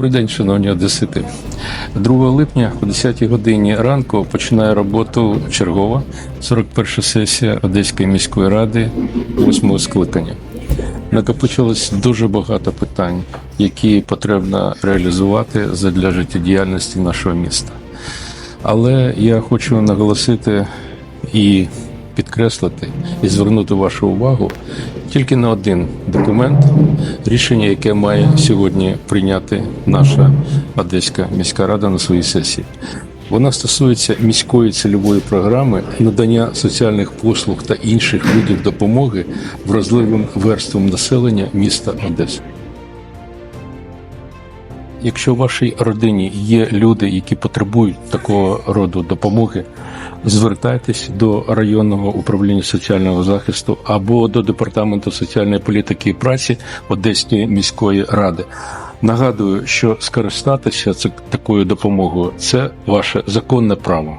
Добрий день, шановні одесити. 2 липня о 10 годині ранку починає роботу чергова 41 сесія Одеської міської ради 8 скликання. Накопичилось дуже багато питань, які потрібно реалізувати для життєдіяльності нашого міста. Але я хочу наголосити і підкреслити і звернути вашу увагу тільки на один документ, рішення, яке має сьогодні прийняти наша Одеська міська рада на своїй сесії. Вона стосується міської цільової програми надання соціальних послуг та інших видів допомоги вразливим верствам населення міста Одеси. Якщо в вашій родині є люди, які потребують такого роду допомоги, звертайтесь до районного управління соціального захисту або до департаменту соціальної політики і праці Одеської міської ради. Нагадую, що скористатися це такою допомогою це ваше законне право.